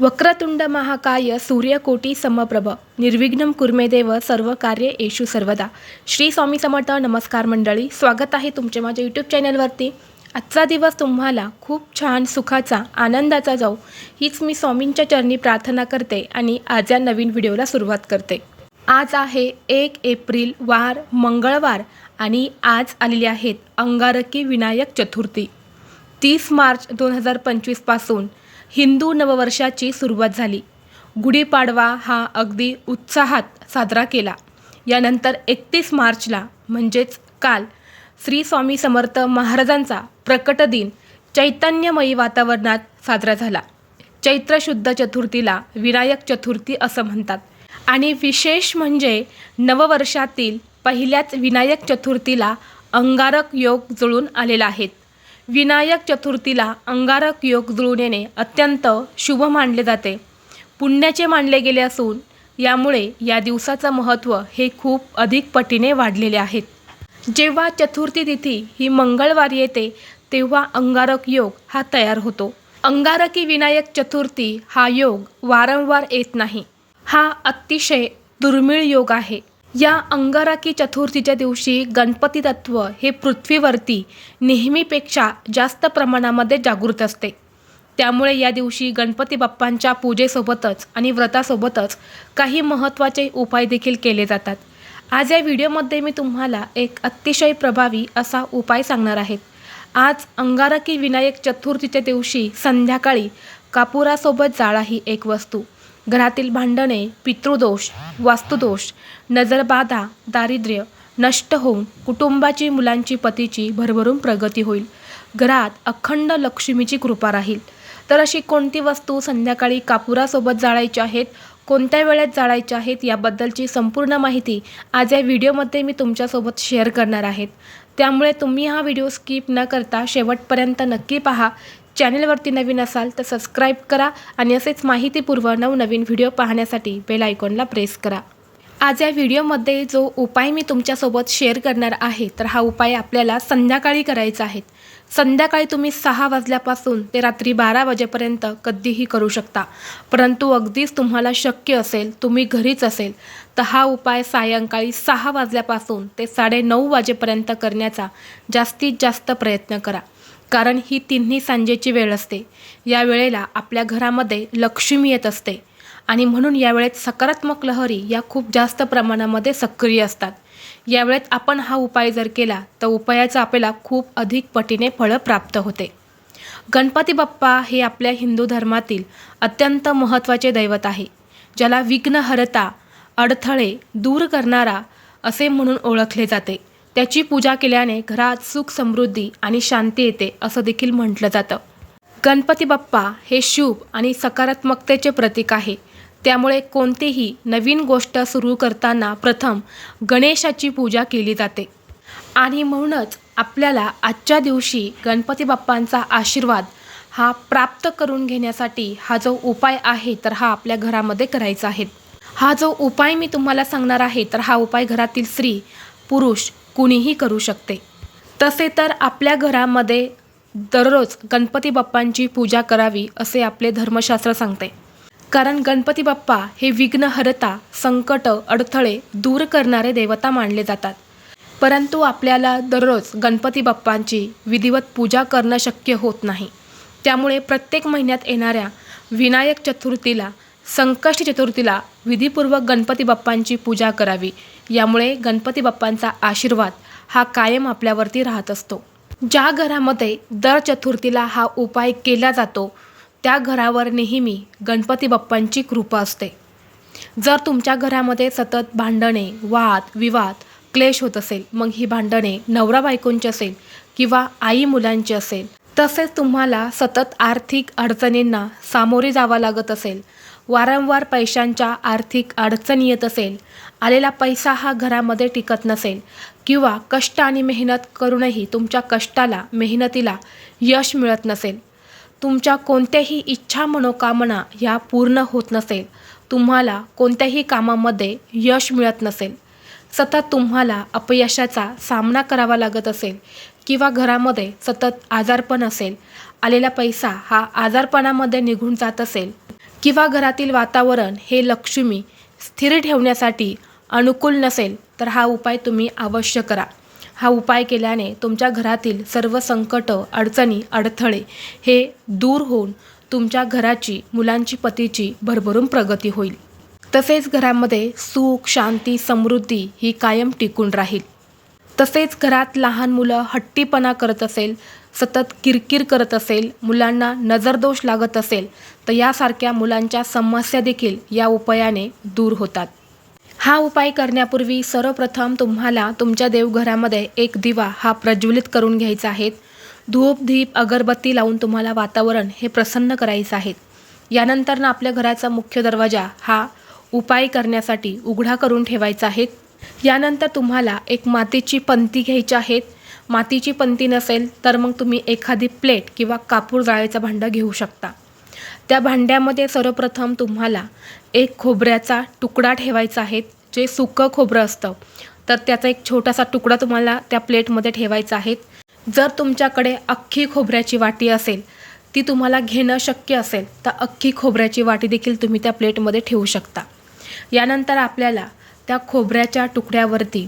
वक्रतुंड महाकाय सूर्यकोटी समप्रभ. निर्विघ्न कुर्मे देव सर्व कार्य येशू सर्वदा. श्री स्वामी समर्थ नमस्कार मंडळी. स्वागत आहे तुमचे माझ्या यूट्यूब चॅनलवरती. आजचा दिवस तुम्हाला खूप छान सुखाचा आनंदाचा जाऊ हीच मी स्वामींच्या चरणी प्रार्थना करते आणि आज या नवीन व्हिडिओला सुरुवात करते. आज आहे एक एप्रिल वार मंगळवार आणि आज आलेले आहेत अंगारकी विनायक चतुर्थी. तीस मार्च दोन हजार पंचवीसपासून हिंदू नववर्षाची सुरुवात झाली. गुढीपाडवा हा अगदी उत्साहात साजरा केला. यानंतर एकतीस मार्चला म्हणजेच काल श्री स्वामी समर्थ महाराजांचा प्रकट दिन चैतन्यमयी वातावरणात साजरा झाला. चैत्र शुद्ध चतुर्थीला विनायक चतुर्थी असं म्हणतात. आणि विशेष म्हणजे नववर्षातील पहिल्याच विनायक चतुर्थीला अंगारक योग जुळून आलेला आहेत विनायक चतुर्थीला अंगारक योग जुळून येणे अत्यंत शुभ मानले जाते. पुण्याचे मानले गेले असून यामुळे या दिवसाचं महत्त्व हे खूप अधिक पटीने वाढलेले आहेत जेव्हा चतुर्थी तिथी ही मंगळवार येते तेव्हा अंगारक योग हा तयार होतो. अंगारकी विनायक चतुर्थी हा योग वारंवार येत नाही. हा अतिशय दुर्मिळ योग आहे. या अंगारकी चतुर्थीच्या दिवशी गणपती तत्व हे पृथ्वीवरती नेहमीपेक्षा जास्त प्रमाणामध्ये जागृत असते. त्यामुळे या दिवशी गणपती बाप्पांच्या पूजेसोबतच आणि व्रतासोबतच काही महत्त्वाचे उपाय देखील केले जातात. आज या व्हिडिओमध्ये मी तुम्हाला एक अतिशय प्रभावी असा उपाय सांगणार आहेत आज अंगारकी विनायक चतुर्थीच्या दिवशी संध्याकाळी कापुरासोबत जाळा ही एक वस्तू. घरातील भांडणे पितृदोष वास्तुदोष नजरबाधा दारिद्र्य नष्ट होऊन कुटुंबाची मुलांची पतीची भरभरून प्रगती होईल. घरात अखंड लक्ष्मीची कृपा राहील. तर अशी कोणती वस्तू संध्याकाळी कापुरासोबत जाळायची आहेत? कोणत्या वेळेत जाळायच्या आहेत? याबद्दलची संपूर्ण माहिती आज या व्हिडिओमध्ये मी तुमच्यासोबत शेअर करणार आहेत त्यामुळे तुम्ही हा व्हिडिओ स्किप न करता शेवटपर्यंत नक्की पहा. चॅनलवरती नवीन असाल तर सबस्क्राईब करा आणि असेच माहितीपूर्व नवनवीन व्हिडिओ पाहण्यासाठी बेल आयकॉनला प्रेस करा. आज या व्हिडिओमध्ये जो उपाय मी तुमच्यासोबत शेअर करणार आहे तर हा उपाय आपल्याला संध्याकाळी करायचा आहे. संध्याकाळी तुम्ही सहा वाजल्यापासून ते रात्री बारा वाजेपर्यंत कधीही करू शकता. परंतु अगदीच तुम्हाला शक्य असेल तुम्ही घरीच असेल तर हा उपाय सायंकाळी सहा वाजल्यापासून ते साडेनऊ वाजेपर्यंत करण्याचा जास्तीत जास्त प्रयत्न करा. कारण ही तिन्ही सांजेची वेळ असते. या वेळेला आपल्या घरामध्ये लक्ष्मी येत असते. आणि म्हणून यावेळेत सकारात्मक लहरी या खूप जास्त प्रमाणामध्ये सक्रिय असतात. यावेळेत आपण हा उपाय जर केला तर उपायाचं आपल्याला खूप अधिक पटीने फळं प्राप्त होते. गणपती बाप्पा हे आपल्या हिंदू धर्मातील अत्यंत महत्त्वाचे दैवत आहे ज्याला विघ्नहरता अडथळे दूर करणारा असे म्हणून ओळखले जाते. त्याची पूजा केल्याने घरात सुख समृद्धी आणि शांती येते असं देखील म्हटलं जातं. गणपती बाप्पा हे शुभ आणि सकारात्मकतेचे प्रतीक आहे. त्यामुळे कोणतीही नवीन गोष्ट सुरू करताना प्रथम गणेशाची पूजा केली जाते. आणि म्हणूनच आपल्याला आजच्या दिवशी गणपती बाप्पांचा आशीर्वाद हा प्राप्त करून घेण्यासाठी हा जो उपाय आहे तर हा आपल्या घरामध्ये करायचा आहे. हा जो उपाय मी तुम्हाला सांगणार आहे तर हा उपाय घरातील स्त्री पुरुष कुणीही करू शकते. तसे तर आपल्या घरामध्ये दररोज गणपती बाप्पांची पूजा करावी असे आपले धर्मशास्त्र सांगते. कारण गणपती बाप्पा हे विघ्नहरता संकट अडथळे दूर करणारे देवता मानले जातात. परंतु आपल्याला दररोज गणपती बाप्पांची विधिवत पूजा करणं शक्य होत नाही. त्यामुळे प्रत्येक महिन्यात येणाऱ्या विनायक चतुर्थीला संकष्टी चतुर्थीला विधीपूर्वक गणपती बाप्पांची पूजा करावी. यामुळे गणपती बाप्पांचा आशीर्वाद हा कायम आपल्यावरती राहत असतो. ज्या घरामध्ये दर चतुर्थीला हा उपाय केला जातो त्या घरावर नेहमी गणपती बाप्पांची कृपा असते. जर तुमच्या घरामध्ये सतत भांडणे वाद विवाद क्लेश होत असेल मग ही भांडणे नवरा बायकोंची असेल किंवा आई मुलांची असेल तसेच तुम्हाला सतत आर्थिक अडचणींना सामोरे जावं लागत असेल वारंवार पैशांच्या आर्थिक अडचणी येत असेल आलेला पैसा हा घरामध्ये टिकत नसेल किंवा कष्ट आणि मेहनत करूनही तुमच्या कष्टाला मेहनतीला यश मिळत नसेल. तुमच्या कोणत्याही इच्छा मनोकामना ह्या पूर्ण होत नसेल. तुम्हाला कोणत्याही कामामध्ये यश मिळत नसेल. सतत तुम्हाला अपयशाचा सामना करावा लागत असेल किंवा घरामध्ये सतत आजारपण असेल आलेला पैसा हा आजारपणामध्ये निघून जात असेल. किंवा घरातील वातावरण हे लक्ष्मी स्थिर ठेवण्यासाठी अनुकूल नसेल तर हा उपाय तुम्ही अवश्य करा. हा उपाय केल्याने तुमच्या घरातील सर्व संकट अडचणी अडथळे हे दूर होऊन तुमच्या घराची मुलांची पतीची भरभरून प्रगती होईल. तसेच घरामध्ये सुख शांती समृद्धी ही कायम टिकून राहील. तसेच घरात लहान मुलं हट्टीपणा करत असेल सतत किरकिर करत असेल मुलांना नजरदोष लागत असेल तर यासारख्या मुलांच्या समस्या देखील या उपायाने दूर होतात. हा उपाय करण्यापूर्वी सर्वप्रथम तुम्हाला तुमच्या देवघरामध्ये एक दिवा हा प्रज्वलित करून घ्यायचा आहे. धूप धीप अगरबत्ती लावून तुम्हाला वातावरण हे प्रसन्न करायचं आहे. यानंतर ना आपल्या घराचा मुख्य दरवाजा हा उपाय करण्यासाठी उघडा करून ठेवायचा आहे. यानंतर तुम्हाला एक मातीची पंती घ्यायची आहेत. मातीची पंती नसेल तर मग तुम्ही एखादी प्लेट किंवा कापूर जाळ्याचं भांडं घेऊ शकता. त्या भांड्यामध्ये सर्वप्रथम तुम्हाला एक खोबऱ्याचा तुकडा ठेवायचा आहे जे सुकं खोबरं असतं. तर त्याचा एक छोटासा तुकडा तुम्हाला त्या प्लेटमध्ये ठेवायचा आहे. जर तुमच्याकडे अख्खी खोबऱ्याची वाटी असेल ती तुम्हाला घेणं शक्य असेल तर अख्खी खोबऱ्याची वाटी देखील तुम्ही त्या प्लेटमध्ये ठेवू शकता. यानंतर आपल्याला त्या खोबऱ्याच्या तुकड्यावरती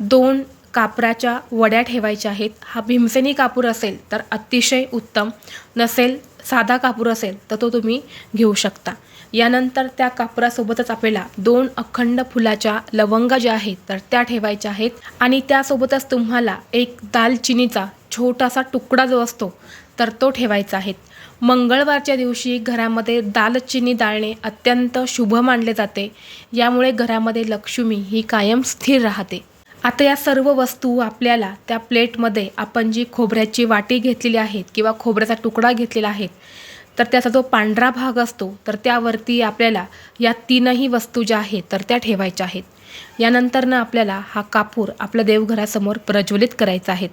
दोन कापराच्या वड्या ठेवायच्या आहेत. हा भीमसेनी कापूर असेल तर अतिशय उत्तम. नसेल साधा कापूर असेल तर तो तुम्ही घेऊ शकता. यानंतर त्या कापरासोबतच आपल्याला दोन अखंड फुलाच्या लवंगा ज्या आहेत तर त्या ठेवायच्या आहेत. आणि त्यासोबतच तुम्हाला एक दालचिनीचा छोटासा तुकडा जो असतो तर तो ठेवायचा आहे. मंगळवारच्या दिवशी घरामध्ये दालचिनी डाळणे अत्यंत शुभ मानले जाते. यामुळे घरामध्ये लक्ष्मी ही कायम स्थिर राहते. आता या सर्व वस्तू आपल्याला त्या प्लेटमध्ये आपण जी खोबऱ्याची वाटी घेतलेली आहेत किंवा खोबऱ्याचा तुकडा घेतलेला आहे तर त्याचा जो पांढरा भाग असतो तर त्यावरती आपल्याला या तीनही वस्तू ज्या आहेत तर त्या ठेवायच्या आहेत. यानंतरनं आपल्याला हा कापूर आपल्या देवघरासमोर प्रज्वलित करायचा आहे.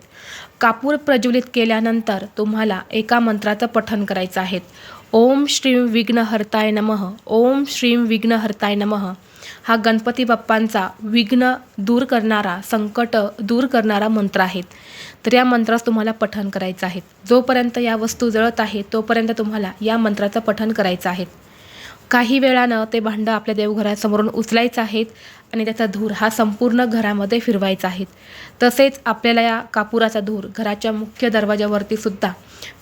कापूर प्रज्वलित केल्यानंतर तुम्हाला एका मंत्राचं पठण करायचं आहे. ओम श्रीम विघ्नहर्ताय नमः ओम श्रीम विघ्नहर्ताय नमः. हा गणपती बाप्पांचा विघ्न दूर करणारा संकट दूर करणारा मंत्र आहे. तर या मंत्रास तुम्हाला पठण करायचं आहे. जोपर्यंत या वस्तू जळत आहे तोपर्यंत तुम्हाला या मंत्राचं पठण करायचं आहे. काही वेळानं ते भांडं आपल्या देवघरासमोरून उचलायचं आहेत आणि त्याचा धूर हा संपूर्ण घरामध्ये फिरवायचा आहे. तसेच आपल्याला या कापुराचा धूर घराच्या मुख्य दरवाजावरती सुद्धा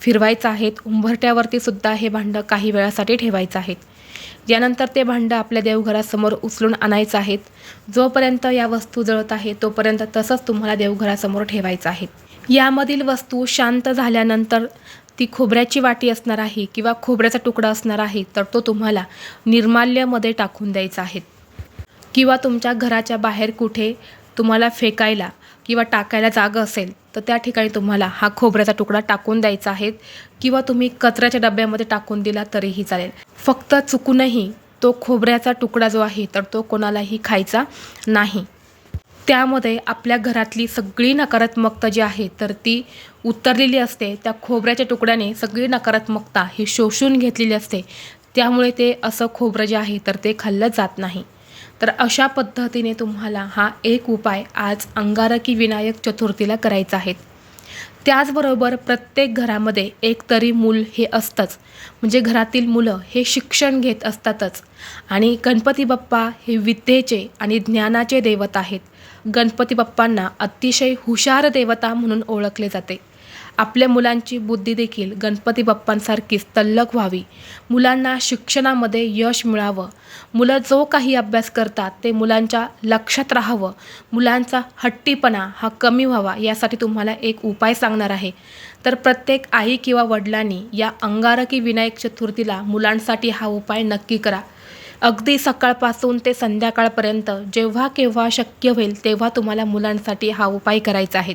फिरवायचा आहेत उंबरट्यावरती सुद्धा हे भांडं काही वेळासाठी ठेवायचं आहेत यानंतर ते भांडं आपल्या देवघरासमोर उचलून आणायचं आहेत जोपर्यंत या वस्तू जळत आहे तोपर्यंत तसंच तुम्हाला देवघरासमोर ठेवायचं आहे. यामधील वस्तू शांत झाल्यानंतर ती खोबऱ्याची वाटी असणार आहे किंवा खोबऱ्याचा तुकडा असणार आहे तर तो तुम्हाला निर्माल्यमध्ये टाकून द्यायचा आहे. किंवा तुमच्या घराच्या बाहेर कुठे तुम्हाला फेकायला किंवा टाकायला जागा असेल तर त्या ठिकाणी तुम्हाला हा खोबऱ्याचा तुकडा टाकून द्यायचा आहे. किंवा तुम्ही कचऱ्याच्या डब्यामध्ये टाकून दिला तरीही चालेल. फक्त चुकूनही तो खोबऱ्याचा तुकडा जो आहे तर तो कोणालाही खायचा नाही. त्यामध्ये आपल्या घरातली सगळी नकारात्मकता जी आहे तर ती उतरलेली असते. त्या खोबऱ्याच्या तुकड्याने सगळी नकारात्मकता ही शोषून घेतलेली असते. त्यामुळे ते असं खोबरं जे आहे तर ते खाल्लं जात नाही. तर अशा पद्धतीने तुम्हाला हा एक उपाय आज अंगारकी विनायक चतुर्थीला करायचा आहे. त्याचबरोबर प्रत्येक घरामध्ये एक तरी मूल हे असतंच. म्हणजे घरातील मुलं हे शिक्षण घेत असतातच. आणि गणपती बाप्पा हे विद्येचे आणि ज्ञानाचे दैवत आहेत. गणपती बाप्पांना अतिशय हुशार देवता म्हणून ओळखले जाते. आपल्या मुलांची बुद्धी देखील गणपती बाप्पांसारखीच तल्लक व्हावी. मुलांना शिक्षणामध्ये यश मिळावं. मुलं जो काही अभ्यास करतात ते मुलांच्या लक्षात राहावं. मुलांचा हट्टीपणा हा कमी व्हावा यासाठी तुम्हाला एक उपाय सांगणार आहे. तर प्रत्येक आई किंवा वडिलांनी या अंगारकी विनायक चतुर्थीला मुलांसाठी हा उपाय नक्की करा. अगदी सकाळपासून ते संध्याकाळपर्यंत जेव्हा केव्हा शक्य होईल तेव्हा तुम्हाला मुलांसाठी हा उपाय करायचा आहे.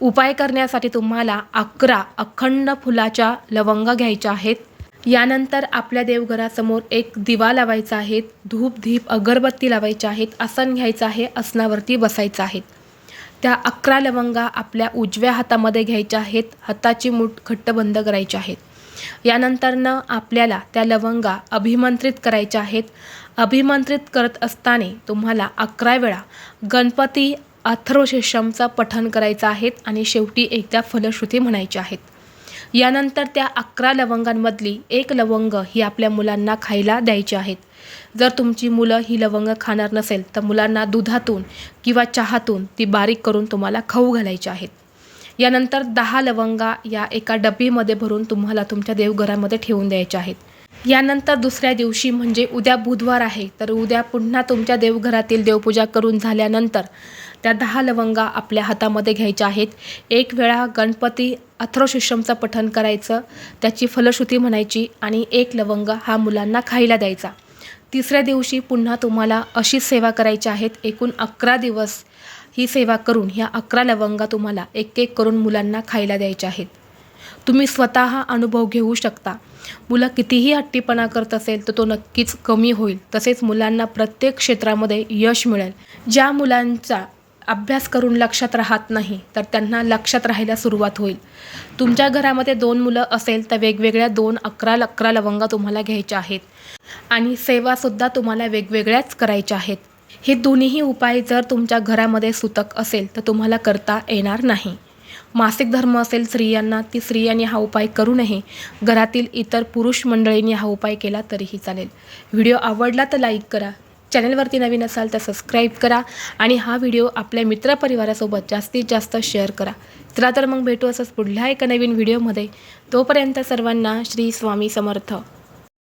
उपाय करण्यासाठी तुम्हाला अकरा अखंड फुलाच्या लवंगा घ्यायच्या आहेत. यानंतर आपल्या देवघरासमोर एक दिवा लावायचा आहे. धूप धीप अगरबत्ती लावायची आहेत. आसन घ्यायचं आहे. आसनावरती बसायचं आहे. त्या अकरा लवंगा आपल्या उजव्या हातामध्ये घ्यायच्या आहेत. हाताची मूठ घट्ट बंद करायची आहेत यानंतरनं आपल्याला त्या लवंगा अभिमंत्रित करायच्या आहेत. अभिमंत्रित करत असताना तुम्हाला अकरा वेळा गणपती अथर्वशीर्षमचा पठण करायचं आहे आणि शेवटी एकदा फलश्रुती म्हणायची आहेत. यानंतर त्या अकरा लवंगांमधली एक लवंग ही आपल्या मुलांना खायला द्यायची आहेत. जर तुमची मुलं ही लवंग खाणार नसेल तर मुलांना दुधातून किंवा चहातून ती बारीक करून तुम्हाला खाऊ घालायची आहेत. यानंतर दहा लवंगा या एका डब्बीमध्ये भरून तुम्हाला तुमच्या देवघरामध्ये ठेवून द्यायच्या आहेत. यानंतर दुसऱ्या दिवशी म्हणजे उद्या बुधवार आहे तर उद्या पुन्हा तुमच्या देवघरातील देवपूजा करून झाल्यानंतर त्या दहा लवंगा आपल्या हातामध्ये घ्यायच्या आहेत. एक वेळा गणपती अथ्रोशिष्यमचं पठण करायचं त्याची फलश्रुती म्हणायची आणि एक लवंग हा मुलांना खायला द्यायचा. तिसऱ्या दिवशी पुन्हा तुम्हाला अशीच सेवा करायची आहेत. एकूण अकरा दिवस ही सेवा करून ह्या अकरा लवंगा तुम्हाला एक एक करून मुलांना खायला द्यायच्या आहेत. तुम्ही स्वतः अनुभव घेऊ शकता. मुलं कितीही हट्टीपणा करत असेल तर तो नक्कीच कमी होईल. तसेच मुलांना प्रत्येक क्षेत्रामध्ये यश मिळेल. ज्या मुलांचा अभ्यास करून लक्षात राहत नाही तर त्यांना लक्षात राहायला सुरुवात होईल. तुमच्या घरामध्ये दोन मुलं असेल तर वेगवेगळ्या दोन अकरा अकरा लवंगा तुम्हाला घ्यायच्या आहेत. आणि सेवासुद्धा तुम्हाला वेगवेगळ्याच करायच्या आहेत. हे दोन्हीही उपाय जर तुमच्या घरामध्ये सुतक असेल तर तुम्हाला करता येणार नाही. मासिक धर्म असेल स्त्रियांना ती स्त्रियांनी हा उपाय करू नये. घरातील इतर पुरुष मंडळींनी हा उपाय केला तरीही चालेल. व्हिडिओ आवडला तर लाईक करा. चॅनलवरती नवीन असाल तर सबस्क्राईब करा आणि हा व्हिडिओ आपल्या मित्रपरिवारासोबत जास्तीत जास्त शेअर करा. चला तर मग भेटू असंच पुढल्या एका नवीन व्हिडिओमध्ये. तोपर्यंत सर्वांना श्री स्वामी समर्थ.